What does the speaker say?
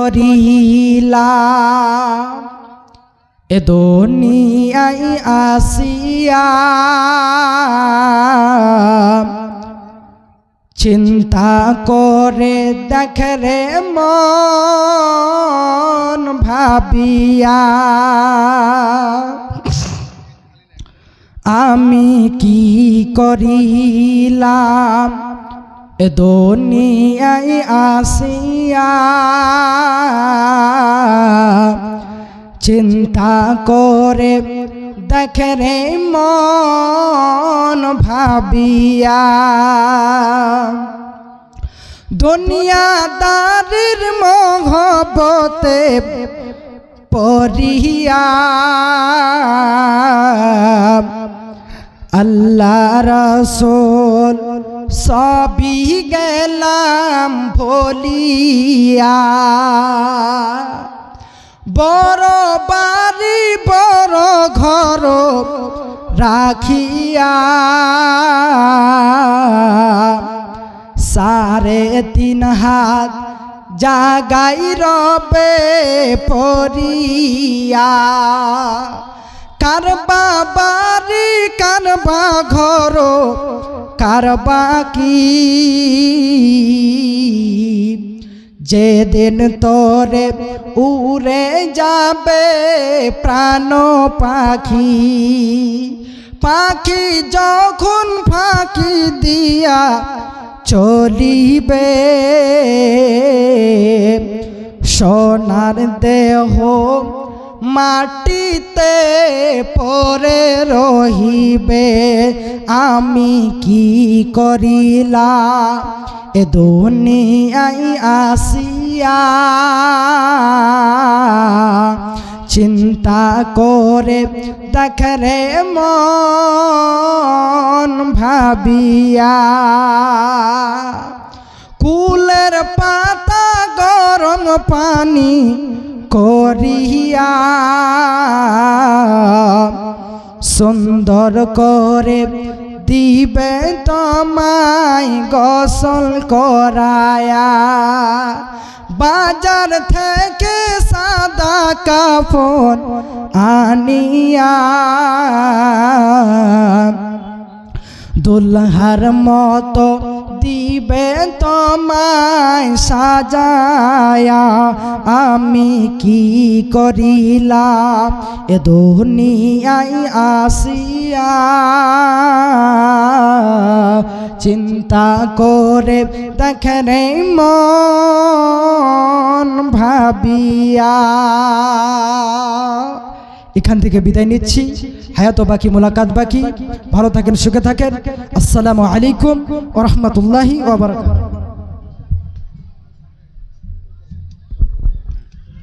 করিলা। এ দুনিয়াই আসিয়া চিন্তা করে দেখে রে মন ভাবিয়া। আমি কি করিলাম? দুনিয়ায় আসিয়া চিন্তা করে দেখে রে মন ভাবিয়া দুনিয়াদারির মহবতে পরিয়া আল্লাহ রসোল সবই গেলাম ভলিয়া। বড় বাড়ি, বড় ঘর রাখিয়া সাড়ে তিন হাত জাগাই রবে পরিয়া কারবা বাড়ি কারবা ঘর, কারবা কি? যেদিন তোরে উড়ে যাবে প্রাণ পাখি পাখি যখন ফাঁকি দিয়া চলিবে, সোনার দেহ মাটিতে পরে রহিবে, আমি কি করিলা এ দুনিয়াই আসিয়া চিন্তা করে দেখরে মন ভাবিয়া, কুলের পাতা গরম পানি করিয়া সুন্দর করে দিবে তোমায় গসল করায়া। বাজার থেকে সাদা কাপড় আনিয়া দুলহার মতো দিবে তোমায় সাজায়া। আমি কি করিলাম? এ দুনিয়াই আসিয়া চিন্তা করে দেখে মন ভাবিয়া। এখান থেকে বিদায় নিচ্ছি। হায়াত বাকি মোলাকাত বাকি। ভালো থাকেন, সুখে থাকেন। আসসালামু আলাইকুম ও রহমতুল্লাহি